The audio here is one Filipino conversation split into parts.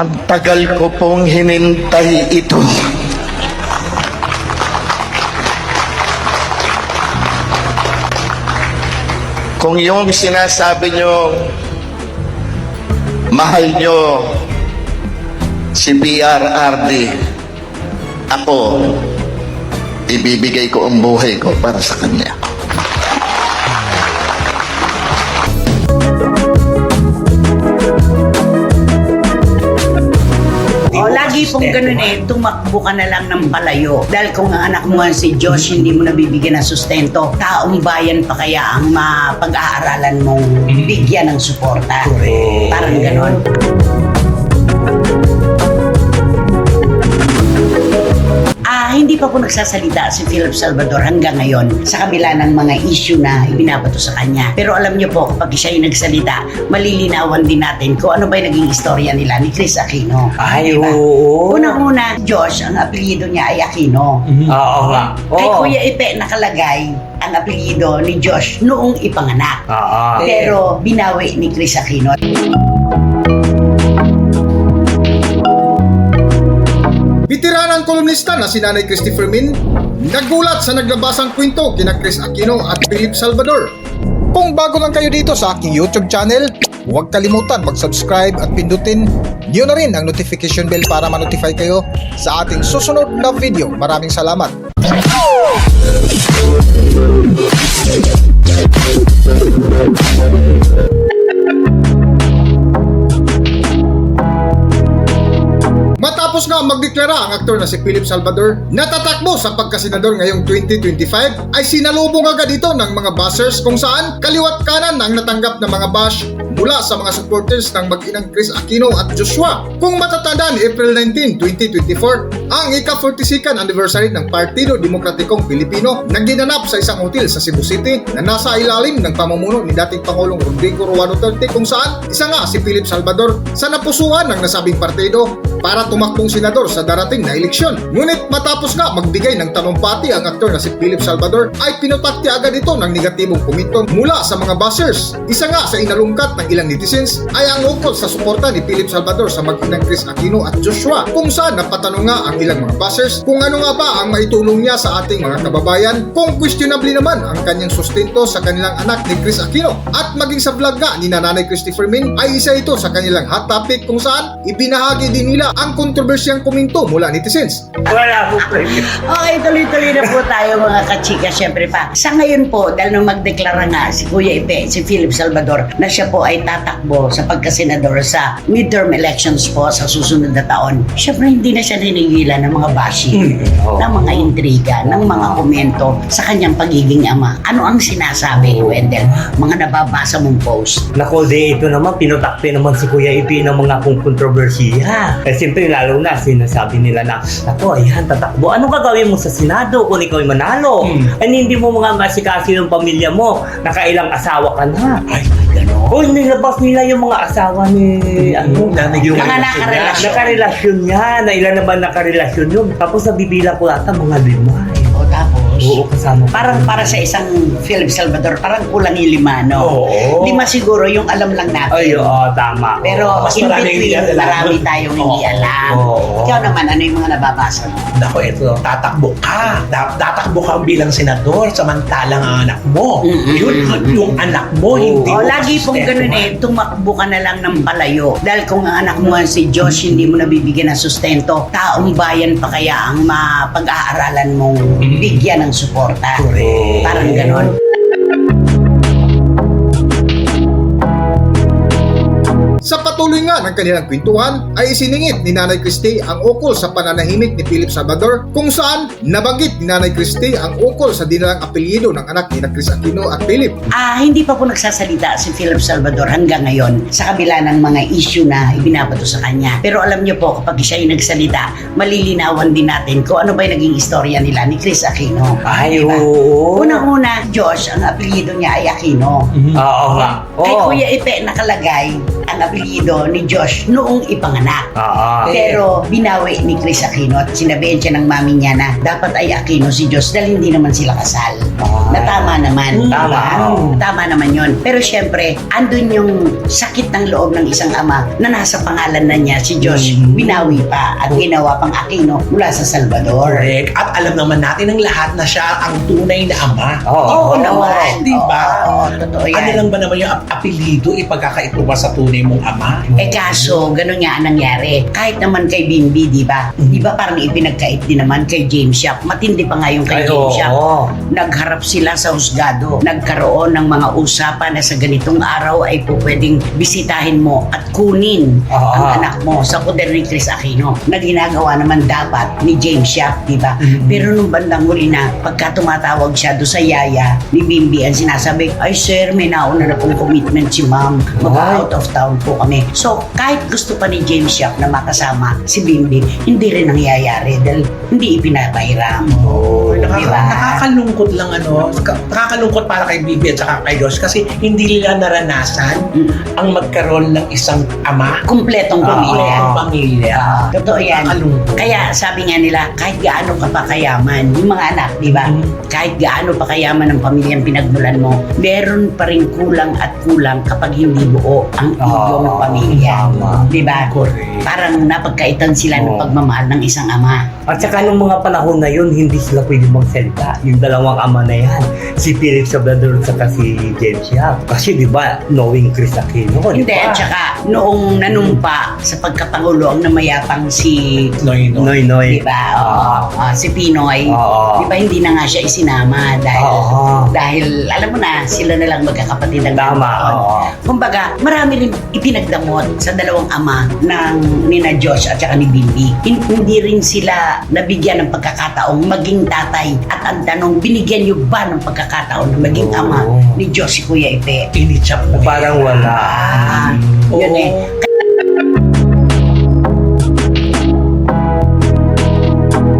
Ang tagal ko pong hinintay ito. Kung yung sinasabi nyo, mahal nyo si PRRD, ako, ibibigay ko ang buhay ko para sa kanya. O, lagi pong ganun eh, tumakbo ka na lang ng palayo. Dahil kung ang anak mo si Josh, hindi mo nabibigyan ng sustento, taong bayan pa kaya ang mapag-aaralan mong bigyan ng suporta. Correct. Parang ganun. Ah, hindi pa po nagsasalita si Philip Salvador hanggang ngayon sa kabila ng mga issue na ibinabato sa kanya. Pero alam niyo po, kapag siya yung nagsalita, malilinawan din natin kung ano ba yung naging istorya nila ni Chris Aquino. Ay, Diba? oo. Unang-una, Josh, ang apelyido niya ay Aquino. Oo nga. Kay Oo. Kuya Ipe nakalagay ang apelyido ni Josh noong ipanganak. Oo. Pero binawi ni Chris Aquino. Bitiranang kolumnista na si Nanay Christopher Min nagulat sa naglabasang kwento kina Chris Aquino at Philip Salvador. Kung bago lang kayo dito sa aking YouTube channel, huwag kalimutan mag-subscribe at pindutin niyo na rin ang notification bell para ma-notify kayo sa ating susunod na video. Maraming salamat! Matapos nga magdeklara ang aktor na si Philip Salvador na tatakbo sa pagkasenador ngayong 2025 ay sinalubong agad ito ng mga buzzers kung saan kaliwat kanan ang natanggap na mga bash mula sa mga supporters ng mag-inang Chris Aquino at Joshua. Kung matatandaan, April 19, 2024, ang ika-42nd anniversary ng Partido Demokratikong Pilipino na ginanap sa isang hotel sa Cebu City na nasa ilalim ng pamumuno ni dating Pangulong Rodrigo Ruano Duterte kung saan isa nga si Philip Salvador sa napusuan ng nasabing partido para tumakbong senador sa darating na eleksyon. Ngunit matapos nga magbigay ng talumpati ang aktor na si Philip Salvador ay pinutakti agad ito ng negatibong komento mula sa mga buzzers. Isa nga sa inalungkat ng ilang netizens ay ang ukol sa suporta ni Philip Salvador sa mag-inang Chris Aquino at Joshua kung saan napatanong nga ang ilang mga buzzers kung ano nga ba ang maitulong niya sa ating mga kababayan kung questionable naman ang kanyang sustento sa kanilang anak ni Chris Aquino at maging sa vlog nga ni Nanay Christopher Min ay isa ito sa kanilang hot topic kung saan ibinahagi din nila ang kontrobersyang komento mula netizens. Wala po. Okay, tuloy-tuloy na po tayo mga kachika. Siyempre pa, sa ngayon po, dahil nung magdeklara nga si Kuya Ipe, si Philip Salvador, na siya po ay tatakbo sa pagkasenador sa midterm elections po sa susunod na taon. Siyempre, hindi na siya ninigilan ng mga bashing, Oo. ng mga intriga, ng mga komento sa kanyang pagiging ama. Ano ang sinasabi, Wendell? Mga nababasa mong post. Nako, de, ito naman, pinutakti naman si Kuya Ipi ng mga kung kontrobersiya. Eh, siyempre, lalo na, sinasabi nila na, nako, ayan, tatakbo. Ano gagawin mo sa Senado kung ikaw ay manalo? Eh, hindi mo mga masikasi yung pamilya mo. Nakailang asawa ka na. Ay, gano'n. O, nilabas nila yung mga asawa ni, ano, Nanay yung Mga nakarelasyon. Nakarelasyon niya, na ilan naman nakarelasyon yun. Tapos nabibilang ko ata mga lima. Kasama ko. parang para sa isang Philip Salvador, parang kulang yung lima, no? Oo. Lima siguro yung alam lang natin. Ay, oo, tama. Pero Mas in marami hindi between, alam. marami tayong hindi alam. Oo. Ikaw naman, ano yung mga nababasa mo? Nako, ito, tatakbo ka. Ta- Tatakbo ka bilang senador samantalang ang anak mo. Mm-mm. Yun, yung anak mo, hindi O, mo lagi pong ganun eh, tumakbo ka na lang ng palayo. Dahil kung ang anak mo si Josh, hindi mo nabibigyan ng sustento, taong bayan pa kaya ang mapag-aaralan mong bigyan ng suporta. Correct. Parang ganon. Sa patuloy nga ng kanilang kwentuhan ay isiningit ni Nanay Christie ang ukol sa pananahimik ni Philip Salvador kung saan nabanggit ni Nanay Christie ang ukol sa dinalang apelyido ng anak ni na Chris Aquino at Philip. Ah, hindi pa po nagsasalita si Philip Salvador hanggang ngayon sa kabila ng mga issue na ibinabato sa kanya. Pero alam niyo po, kapag siya yung nagsalita, malilinawan din natin kung ano ba yung naging istorya nila ni Chris Aquino. Ay, Diba? oo. Unang-una, Josh, ang apelyido niya ay Aquino. Oo nga. Kay. Kuya Ipe nakalagay ang apelyido ni Josh noong ipanganak. Oo. Pero binawi ni Chris Aquino at sinabihan siya ng mami niya na dapat ay Aquino si Diyos dahil hindi naman sila kasal. Ah. Na tama naman. Tama. diba? Tama naman yon. Pero syempre, andun yung sakit ng loob ng isang ama na nasa pangalan na niya si Diyos. Mm. Binawi pa at ginawa pang Aquino mula sa Salvador. Correct. At alam naman natin ng lahat na siya ang tunay na ama. Oo naman. Di ba? Oo, oo, totoo yan. Ano lang ba naman yung ap- apelido ipagkakaito ba sa tunay mong ama? Eh kaso, ganun nga ang nangyari. Kahit naman kay Bimbi, di ba? Di ba parang ipinagkait din naman kay James Yap. Matindi pa nga yung kay Ay, James Yap. oo. Nagharap sila sa husgado. Nagkaroon ng mga usapan na sa ganitong araw ay po pwedeng bisitahin mo at kunin Oo. ang anak mo sa poder ni Chris Aquino na ginagawa naman dapat ni James Yap, di ba? Mhm. Pero nung bandang huli na, pagka tumatawag siya do sa yaya ni Bimbi, ang sinasabi, ay sir, may nauna na pong commitment si ma'am. Mag-out of town po kami. So, kahit gusto pa ni James Yap na makasama si Bimbi, hindi rin nangyayari dahil hindi ipinapahiram. Oh, nakaka- Diba? nakakalungkot lang ano. Ka- Nakakalungkot para kay Bibi at saka kay Josh kasi hindi nila naranasan Mm. ang magkaroon ng isang ama Kumpletong Ah, pamilya. ang pamilya. Ah, totoo yan. Nakakalungkot. Kaya sabi nga nila, kahit gaano ka pa kayaman, yung mga anak, di ba? Mhm. Kahit gaano pa kayaman ang pamilyang pinagmulan mo, meron pa rin kulang at kulang kapag hindi buo ang Ah, iyong pamilya. tama. Di ba? Correct. Parang napagkaitan sila ng Oo. pagmamahal ng isang ama. At saka nung mga panahon na yun, hindi sila pwede magsalita. Yung dalawang ama na yan, si Philip Salvador at saka si James Yap. Kasi di ba, knowing Chris Aquino, di Hindi, ba? at saka noong nanumpa sa pagkapangulo ang namayapang si Noy, no? Noy Noy. Di ba? Oo. Ah, si Pinoy. Oo. Di ba hindi na nga siya isinama dahil Oo. dahil alam mo na sila na lang magkakapatid ang Tama, oo. Kumbaga, marami rin ipinagdamot sa dalawang ama ng nina Josh at saka ni Bimbi. Hin- Hindi rin sila nabigyan ng pagkakataong maging tatay. At ang tanong, binigyan niyo ba ng pagkakataon na maging ama ni Josh si Kuya Ipe? Inichap mo. Parang wala. Ah, yun eh.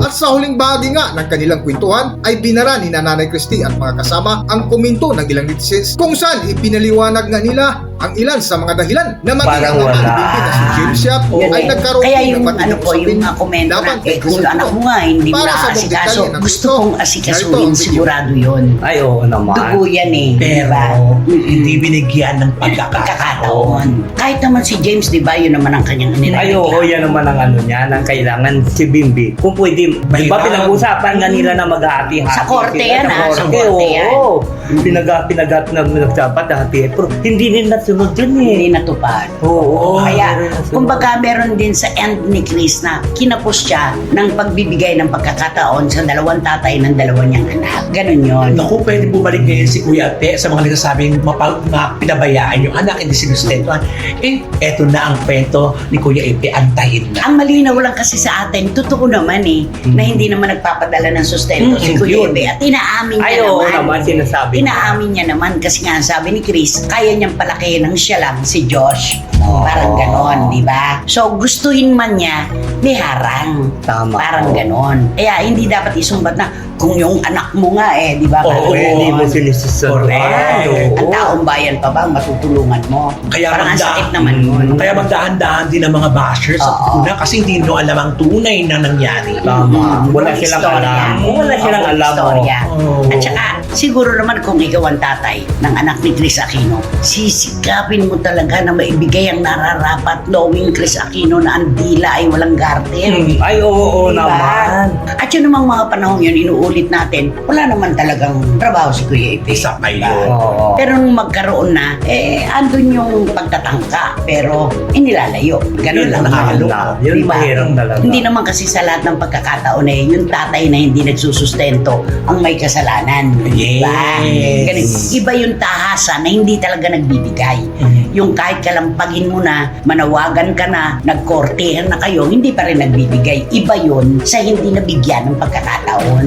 At sa huling bahagi nga ng kanilang kwentuhan ay binara ni Nanay Christie at mga kasama ang komento ng ilang netizens kung saan ipinaliwanag nga nila ang ilan sa mga dahilan na maging ang. Bibi na si James Yap Yun ay eh. nagkaroon Kaya ng yung pati ano po, usapin yung mga komento na, eh, anak mo nga, hindi mo Para sa na asikaso. detalye ng Gusto ito, kong narito asikasuhin, ang video. sigurado yun. Ay, oo naman. Dugo yan eh. Pero, diba? Mm-mm. hindi binigyan ng pagkakataon. Pagkakataon. Kahit naman si James, di ba, yun naman ang kanyang nilagay. Ay, oo, yan naman ang ano niya, ang kailangan si Bimbi. Kung pwede, di ba Bayaran. pinag-usapan nga nila na mag-hati-hati. Sa korte sila, yan, ah, sa korte, korte yan. Oo, pinag pinag na nagsapat hati Pero hindi din nasunod yun eh. Hindi natupad. Oo. Kaya, hindi rin nasunod. kumbaga meron din sa end ni Chris na kinapos siya ng pagbibigay ng pagkakataon sa dalawang tatay ng dalawa niyang anak. Ganon yun. Naku, pwede bumalik ngayon si Kuya Pe sa mga nagsasabing mapa, ma, pinabayaan yung anak, hindi sinustentuhan. Eh, eto na ang kwento ni Kuya Epe, antayin na. Ang malinaw lang kasi sa atin, totoo naman eh, na hindi naman nagpapadala ng sustento si Mm, Kuya yun. Ebe. At inaamin niya Ay, oo naman. naman, sinasabi. Inaamin niya naman kasi nga sabi ni Chris, kaya niyang palakihin ng siya lang si Josh. Parang ganon, di ba? So, gustuhin man niya, may harang. Tama. Parang ganon. Kaya hindi dapat isumbat na kung yung anak mo nga eh, di ba? Oo, Parang Hindi mo sinisusunod. Correct. Oo. Ang taong bayan pa ba ang matutulungan mo? Kaya Parang ang sakit naman Mm. yun. Kaya magdahan-dahan din ang mga bashers Oo. una kasi hindi nyo alam ang tunay na nangyari. Tama. Mm, Wala buong silang istorya. alam. Wala silang Oo, alam. Istorya. Oo. At saka, siguro naman kung ikaw ang tatay ng anak ni Chris Aquino, sisikapin mo talaga na maibigay ang nararapat knowing Chris Aquino na ang dila ay walang garter. Mm, Ay, oo, oo Diba? naman. At yun namang mga panahon yun, inuulit natin, wala naman talagang trabaho si Kuya Ipe. Isa pa Diba? Oo. Pero nung magkaroon na, eh, andun yung pagtatangka, pero inilalayo. Ganun Yun lang. ang nakakalungkot. Na, yun Diba? mahirap talaga. Hindi naman kasi sa lahat ng pagkakataon eh, yung tatay na hindi nagsusustento ang may kasalanan. Diba? Yes. Ganun. Iba yung tahasan na hindi talaga nagbibigay. Mm. Yung kahit kalampagin mo na, manawagan ka na, nagkortehan na kayo, hindi pa rin nagbibigay. Iba yun sa hindi nabigyan ng pagkakataon.